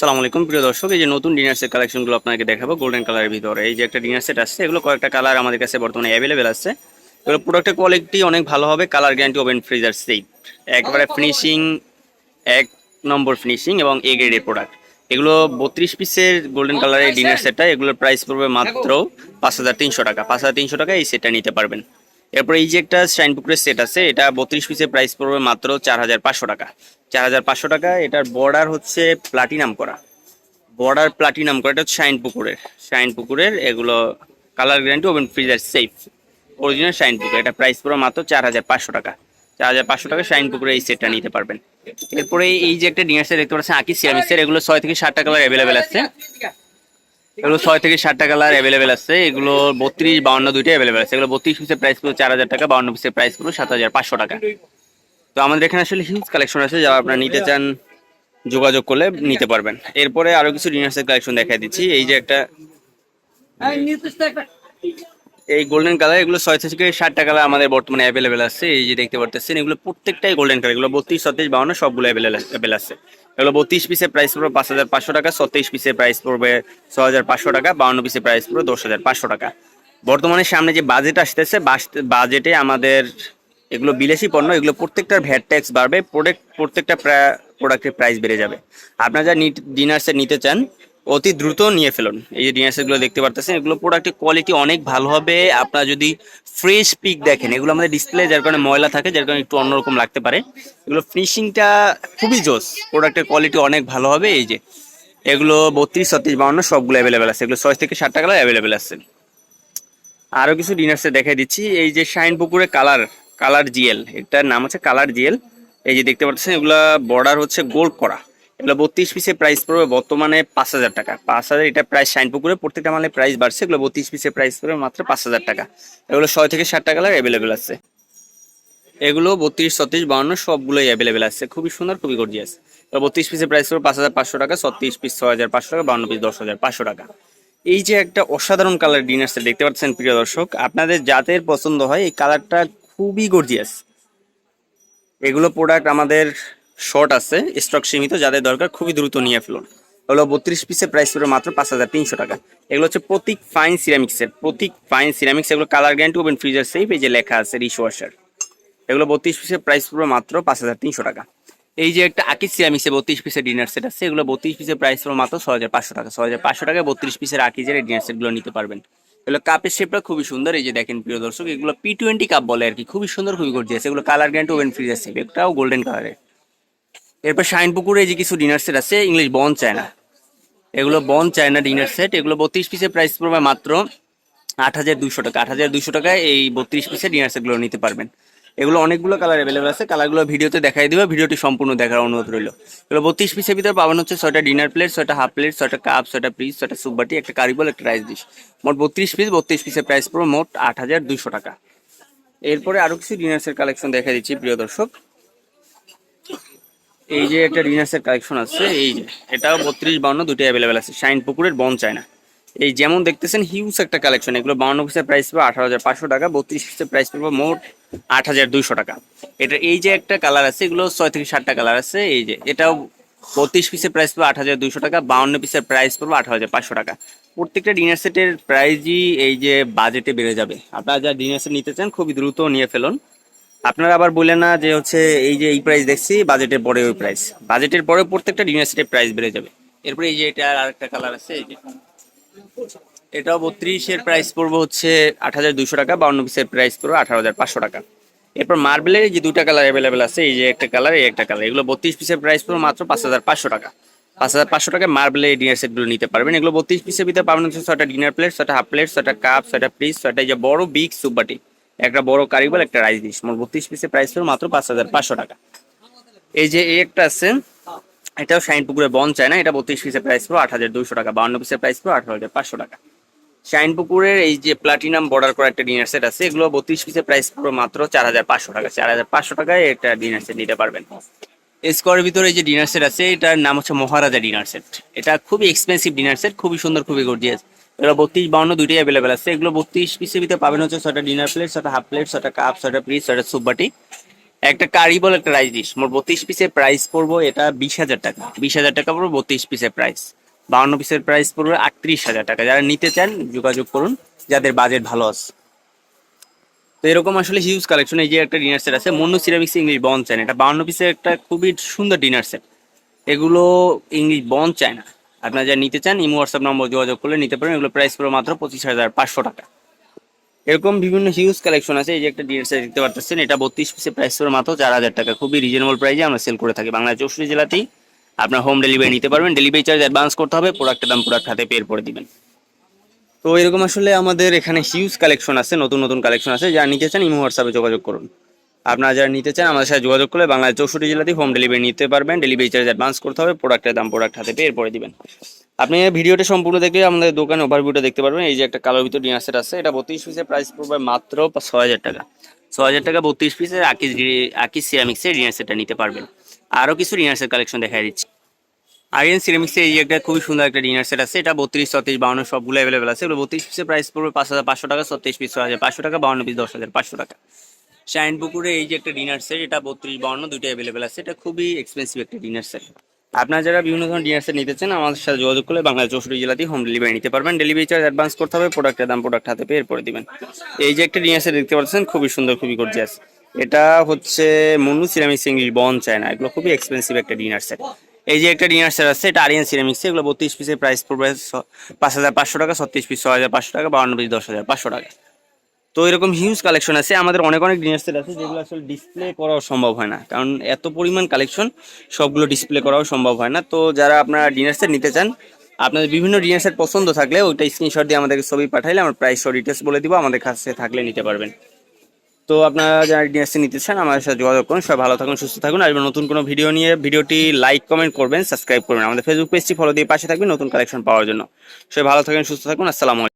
সালাম আলাইকুম প্রিয় দর্শক এই যে নতুন ডিনার সেট কালেকশনগুলো আপনাকে দেখাবো গোল্ডেন কালারের ভিতরে। এই যে একটা ডিনার সেট আসছে এগুলো কয়েকটা কালার আমাদের কাছে বর্তমানে অ্যাভেলেবেল আছে। এগুলো প্রোডাক্টের কোয়ালিটি অনেক ভালো হবে colour guarantee oven freezer set একবারে ফিনিশিং এক নম্বর ফিনিশিং এবং এ গ্রেডের প্রোডাক্ট এগুলো বত্রিশ পিসের গোল্ডেন কালারের ডিনার সেটটা এগুলোর প্রাইস পড়বে মাত্র পাঁচ হাজার তিনশো টাকা। পাঁচ হাজার তিনশো টাকা এই সেটটা নিতে পারবেন। এরপর এই যে একটা শাইন পুকুরের সেট আছে, এটা বত্রিশ পিসের প্রাইস পড়বে মাত্র চার হাজার পাঁচশো টাকা। চার হাজার পাঁচশো টাকা, এটার বর্ডার হচ্ছে প্লাটিনাম করা। বর্ডার প্লাটিনাম করা, এটা হচ্ছে শাইন পুকুরের। শাইন পুকুরের, এগুলো colour guarantee oven freezer safe original Shine পুকুর, এটা প্রাইস পড়বে মাত্র চার হাজার পাঁচশো টাকা। চার হাজার পাঁচশো টাকা শাইন পুকুরের এই সেটটা নিতে পারবেন। এরপরে এই যে একটা ডিনার সেট দেখতে পাচ্ছেন আকি সিরামিক্সের এগুলো ছয় থেকে ষাটটা কালার অ্যাভেলেবেল আছে। এগুলো ছয় থেকে ষাটটা কালার অ্যাভেলেবেল আছে। এগুলো বত্রিশ বাউন্ন দুইটা অ্যাভেলেবেল আছে। এগুলো বত্রিশ পিসের প্রাইস পুরো চার হাজার টাকা বাউন্ন পিসের প্রাইস পুরো সাত হাজার পাঁচশো টাকা। তো আমাদের এখানে আসলে হিউজ কালেকশন আছে যারা আপনারা নিতে চান যোগাযোগ করলে নিতে পারবেন। এরপরে আরও কিছু ডিনার সেট কালেকশন দেখাই দিচ্ছি। এই যে একটা এই গোল্ডেন কালার এগুলো ছয় থেকে ষাটটা কালার আমাদের বর্তমানে অ্যাভেলেবেল আছে। এই যে দেখতে পারতেছেন এগুলো প্রত্যেকটাই গোল্ডেন কালার এগুলো বত্রিশ সত্রিশ বাউন্ন সবগুলো অ্যাভেলেবেল আছে। এগুলো বত্রিশ পিসের প্রাইস পড়বে পাঁচ হাজার পাঁচশো টাকা সত্রিশ পিসের প্রাইস পড়বে ছ হাজার পাঁচশো টাকা, বাউন্ন পিসের প্রাইস পড়বে দশ হাজার পাঁচশো টাকা। বর্তমানে সামনে যে বাজেট আসতেছে বাজেটে আমাদের এগুলো বিলাসী পণ্য, এগুলো প্রত্যেকটার ভ্যাট ট্যাক্স বাড়বে প্রোডাক্ট প্রত্যেকটা প্রোডাক্টের প্রাইস বেড়ে যাবে। আপনারা যা ডিনার সেট নিতে চান অতি দ্রুত নিয়ে ফেলুন। এই যে ডিনার সেটগুলো দেখতে পারতেছেন, এগুলো প্রোডাক্টের কোয়ালিটি অনেক ভালো হবে। আপনারা যদি ফ্রেশ পিক দেখেন, এগুলো আমাদের ডিসপ্লে যার কারণে ময়লা থাকে, যার কারণে একটু অন্যরকম লাগতে পারে। এগুলো ফিনিশিংটা খুবই জোস প্রোডাক্টের কোয়ালিটি অনেক ভালো হবে। এই যে, এগুলো বত্রিশ, ছত্রিশ, বাউন্ন, সবগুলো অ্যাভেলেবেল আছে। এগুলো ছয় থেকে ষাট টাকা অ্যাভেলেবেল আছে। আরও কিছু ডিনার দেখাই দিচ্ছি। এই যে শাইন পুকুরে কালার কালার জিএল, এটার নাম হচ্ছে কালার জিএল। এই যে দেখতে পাচ্ছেন, এগুলা বর্ডার হচ্ছে গোল্ড করা। এগুলো বত্রিশ পিসের প্রাইস পড়বে বর্তমানে পাঁচ হাজার টাকা। পাঁচ হাজার, এটা প্রাইস শাইন পুকুরে প্রত্যেকটা মালের প্রাইস বাড়ছে, এগুলো বত্রিশ পিসের প্রাইস পড়বে মাত্র পাঁচ হাজার টাকা। এগুলো ছয় থেকে ষাট টাকা লাগে অ্যাভেলেবেল আছে। এগুলো বত্রিশ, ছত্রিশ, বাউন্ন, সবগুলোই অ্যাভেলেবেল আছে। খুবই সুন্দর, খুবই গর্জিয়াস বত্রিশ পিসের প্রাইস পড়বে পাঁচ হাজার পাঁচশো টাকা, ছত্রিশ পিস ছয় হাজার পাঁচশো টাকা, বাউন্ন পিস দশ হাজার পাঁচশো টাকা। এই যে একটা অসাধারণ কালার ডিনার সেট দেখতে পাচ্ছেন প্রিয় দর্শক, আপনাদের যাদের পছন্দ হয়, এই কালারটা খুবই গর্জিয়াস এগুলো প্রোডাক্ট আমাদের শর্ট আছে স্টক সীমিত, যাদের দরকার খুবই দ্রুত নিয়ে ফেলুন। হলো বত্রিশ পিসের প্রাইস পড়বে মাত্র পাঁচ হাজার তিনশো টাকা। এগুলো হচ্ছে প্রতীক ফাইন সিরামিক্সের প্রতীক ফাইন সিরামিক্স এগুলো colour guarantee oven freezer safe এই যে লেখা আছে রিশ ওয়াশার এগুলো বত্রিশ পিসের প্রাইস পড়বে মাত্র পাঁচ হাজার তিনশো টাকা। এই যে একটা আকিস সিরামিক্সের বত্রিশ পিসের ডিনার সেট আছে, এগুলো বত্রিশ পিসের প্রাইস পড়বে মাত্র ছ হাজার পাঁচশো টাকা। ছ হাজার পাঁচশো টাকায় বত্রিশ পিসের আকিজের এই ডিনার সেটগুলো নিতে পারবেন। এগুলো কাপের শেপটা খুবই সুন্দর, এই যে দেখেন প্রিয় দর্শক, এগুলো পি টোয়েন্টি কাপ বলে আর কি, খুবই সুন্দর, খুবই গর্জিয়াস এগুলো colour guarantee oven freezer safe একটাও গোল্ডেন কালারের এরপর শাইন পুকুরে যে কিছু ডিনার সেট আছে ইংলিশ বন চায়না এগুলো বন চায়না ডিনার সেট এগুলো বত্রিশ পিসের প্রাইস পড়বে মাত্র আট হাজার দুশো টাকা। আট হাজার দুশো টাকায় এই বত্রিশ পিসের ডিনার সেটগুলো নিতে পারবেন। এগুলো অনেকগুলো কালার অ্যাভেলেবেল আছে কালারগুলো ভিডিওতে দেখাই দিবে, ভিডিওটি সম্পূর্ণ দেখার অনুরোধ রইল। এগুলো বত্রিশ পিসের ভিতরে পাবেন হচ্ছে ছয়টা ডিনার প্লেট ছয়টা হাফ প্লেট ছয়টা কাপ ছয়টা পিস ছয়টা সুপবাটি একটা কারিবল একটা রাইস ডিশ মোট বত্রিশ পিস বত্রিশ পিসের প্রাইস পড়বে মোট আট হাজার দুশো টাকা। এরপরে আরও কিছু ডিনার্সের কালেকশন দেখা দিচ্ছি, প্রিয় দর্শক। এই যে একটা ডিনার্সের কালেকশন আছে, এই যে, এটাও বত্রিশ বাউন্ন দুটো অ্যাভেলেবেল আছে। শাইন পুকুরের বন চায়না এই যেমন দেখতেছেন হিউজ একটা কালেকশন। এগুলো বাউন্ন পিসের প্রাইস পড়বে আঠারো হাজার পাঁচশো টাকা, বত্রিশ পিসের প্রাইস পড়বে মোট আট হাজার দুইশো টাকা। এটা এই যে একটা কালার আছে, এগুলো ছয় থেকে সাতটা কালার আছে, এই যে, এটাও বত্রিশ পিসের প্রাইস পড়বে আট হাজার দুইশো টাকা, বাউন্ন পিসের প্রাইস পড়বে আঠারো হাজার পাঁচশো টাকা। প্রত্যেকটা ডিনার সেটের প্রাইসই এই যে বাজেটে বেড়ে যাবে। আপনারা যা ডিনার সেট নিতে চান, খুবই দ্রুত নিয়ে ফেলুন। আপনারা আবার বললেন না যে হচ্ছে এই যে এই প্রাইস দেখছি বাজেটের পরে ওই প্রাইস বাজেটের পরে প্রত্যেকটা ডিনার সেটের প্রাইস বেড়ে যাবে। এরপরে এই যে এটা আর আরেকটা কালার আছে, এই যে এটাও বত্রিশের প্রাইস পড়বে হচ্ছে আট হাজার দুশো টাকা, বাউন্ন পিসের প্রাইস পড়বে আঠারো হাজার পাঁচশো টাকা। এরপর মার্বেলের যে দুটা কালার অ্যাভেলেবেল আছে, এই যে একটা কালার এই একটা কালার এগুলো বত্রিশ পিসের প্রাইস পড়বে মাত্র পাঁচ হাজার পাঁচশো টাকা। পাঁচ হাজার পাঁচশো টাকায় মার্বেলের ডিনার সেটগুলো নিতে পারবেন। এগুলো বত্রিশ পিসের ভিতরে পাবেন হচ্ছে ছয়টা ডিনার প্লেট ছয়টা হাফ প্লেট ছয়টা কাপ ছয়টা পিস এই যে বড় বিগ সুপবাটি একটা বড় কারিবল একটা রাইস ডিশ মোট বত্রিশ পিসের প্রাইস পড়বে মাত্র পাঁচ হাজার পাঁচশো টাকা। এই যে এই একটা আছে, এটাও শাইন পুকুরে বন চায় না, এটা বত্রিশ পিসের প্রাইস পড়বে আট হাজার দুশো টাকা, বাউন্ন পিসের প্রাইস পড়বে আঠারো হাজার পাঁচশো টাকা। শাইন পুকুরের এই যে প্লাটিনাম বর্ডার করা একটা ডিনার সেট আছে, এগুলো বত্রিশ পিসের প্রাইস পড়বে মাত্র চার হাজার পাঁচশো টাকা। চার হাজার পাঁচশো টাকায় একটা ডিনার সেট নিতে পারবেন। স্কোয়ারের ভিতরে এই যে ডিনার সেট আছে, এটার নাম হচ্ছে মহারাজা ডিনার সেট এটা খুবই এক্সপেন্সিভ ডিনার সেট খুবই সুন্দর, খুবই গর্জিয়াস এগুলো বত্রিশ বাউন্ন দুইটাই অ্যাভেলেবেল আছে। এগুলো বত্রিশ পিসের ভিতরে পাবেন হচ্ছে ছটা ডিনার প্লেট ছয়টা হাফ প্লেট ছয়টা কাপ ছয়টা পিস ছয়টা সুপ বাটি। একটা কারি বল, একটা রাইস ডিশ মোট বত্রিশ পিসের প্রাইস পড়ব এটা বিশ হাজার টাকা। বিশ হাজার টাকা পড়ব বত্রিশ পিসের প্রাইস বাউন্ন পিসের প্রাইস পড়বে আটত্রিশ হাজার টাকা। যারা নিতে চান, যোগাযোগ করুন। যাদের বাজেট ভালো আছে। তো এরকম আসলে হিউজ কালেকশন এই যে একটা ডিনার সেট আছে, মন্নু সিরামিক্স ইংলিশ বন চায় এটা বাউন্ন পিসের একটা খুবই সুন্দর ডিনার সেট এগুলো ইংলিশ বন চায় না আপনারা যা নিতে চান, ইমো, হোয়াটসঅ্যাপ নম্বর যোগাযোগ করলে নিতে পারেন এগুলো প্রাইস পড়বে মাত্র পঁচিশ হাজার পাঁচশো টাকা। এরকম বিভিন্ন হিউজ কালেকশন আছে। এই যে একটা ডিএস দেখতে পাচ্ছেন এটা বত্রিশ পিসের প্রাইস পড়বে মাত্র চার হাজার টাকা। খুবই রিজনেবল প্রাইসে আমরা সেল করে থাকি। বাংলা চৌষট্টি জেলাতেই আপনার হোম ডেলিভারি নিতে পারবেন। ডেলিভারি চার্জ অ্যাডভান্স করতে হবে। প্রোডাক্টের দাম প্রোডাক্ট হাতে পের করে দিবেন। তো এরকম আসলে আমাদের এখানে হিউজ কালেকশন আছে, নতুন নতুন কালেকশন আছে। যারা নিতে চান, ইমো, হোয়াটসঅ্যাপে যোগাযোগ করুন। আপনারা যারা নিতে চান, আমাদের সাথে যোগাযোগ করলে বাংলাদেশ চৌষট্টি জেলাতেই হোম ডেলিভারি নিতে পারবেন। ডেলিভারি চার্জ অ্যাডভান্স করতে হবে প্রোডাক্টের দাম প্রোডাক্ট হাতে পেয়ে এরপরে দিবেন। আপনি ভিডিওটা সম্পূর্ণ দেখলে আমাদের দোকানে ওভারভিউটা দেখতে পারবেন। এই যে একটা কালোর ভিতর ডিনার সেট আছে, এটা বত্রিশ পিসের প্রাইস পড়বে মাত্র ছ হাজার টাকা। ছ হাজার টাকা বত্রিশ পিসের আকিস আকিস সিরামিক্সের ডিনার সেটটা নিতে পারবেন। আরও কিছু ডিনার সেট কালেকশন দেখা দিচ্ছি। আরিয়ান সিরামিক্সের এই একটা খুবই সুন্দর একটা ডিনার সেট আছে, এটা বত্রিশ, ছত্রিশ, বাউন্ন সবগুলো অ্যাভেলেবেল আছে। এগুলো বত্রিশ পিসের প্রাইস পড়বে পাঁচ হাজার পাঁচশো টাকা, ছত্রিশ পিস ছয় হাজার পাঁচশো টাকা, বাউন্ন পিস দশ হাজার পাঁচশো টাকা। শাইন পুকুরে এই যে একটা ডিনার সেট এটা বত্রিশ বাউন্ন দুটো অ্যাভেলেবেল আছে। এটা খুবই এক্সপেন্সিভ একটা ডিনার সেট আপনারা যারা বিভিন্ন ধরনের ডিনার সেট নিতে চান, আমাদের সাথে যোগাযোগ করলে বাংলাদেশ চৌষট্টি জেলাতেই হোম ডেলিভারি নিতে পারবেন। ডেলিভারি চার্জ অ্যাডভান্স করতে হবে প্রোডাক্টের দাম প্রোডাক্ট হাতে পেয়ে এরপরে দিবেন। এই যে একটা ডিনার সেট দেখতে পাচ্ছেন, খুবই সুন্দর, খুবই গর্জিয়াস এটা হচ্ছে মনু সিরামিক্স ইংলিশ বন চায় না এগুলো খুবই এক্সপেন্সিভ একটা ডিনার সেট এই যে একটা ডিনার সেট আছে, এটা আরিয়ান সিরামিক্স এগুলো বত্রিশ পিসের প্রাইস পড়বে পাঁচ হাজার পাঁচশো টাকা, ছত্রিশ পিস ছ হাজার পাঁচশো টাকা, বাউন্ন পিস দশ হাজার পাঁচশো টাকা। তো এরকম হিউজ কালেকশন আছে। আমাদের অনেক অনেক ডিনার সেট আছে যেগুলো আসলে ডিসপ্লে করাও সম্ভব হয় না। কারণ এত পরিমাণ কালেকশন সবগুলো ডিসপ্লে করাও সম্ভব হয় না। তো যারা আপনারা ডিনার সেট নিতে চান, আপনাদের বিভিন্ন ডিনার সেট পছন্দ থাকলে ওইটা স্ক্রিনশট দিয়ে আমাদেরকে ছবি পাঠাইলে আমরা প্রাইস ডিটেলস বলে দিব, আমাদের কাছে থাকলে নিতে পারবেন। তো আপনারা যারা ডিনার সেট নিতে চান, আমাদের সাথে যোগাযোগ করুন। সবাই ভালো থাকুন, সুস্থ থাকুন। আর নতুন কোনো ভিডিও নিয়ে ভিডিওটি লাইক কমেন্ট করবেন সাবস্ক্রাইব করবেন। আমাদের ফেসবুক পেজটি ফলো দিয়ে পাশে থাকবেন নতুন কালেকশন পাওয়ার জন্য। সবাই ভালো থাকেন, সুস্থ থাকুন। আসসালামু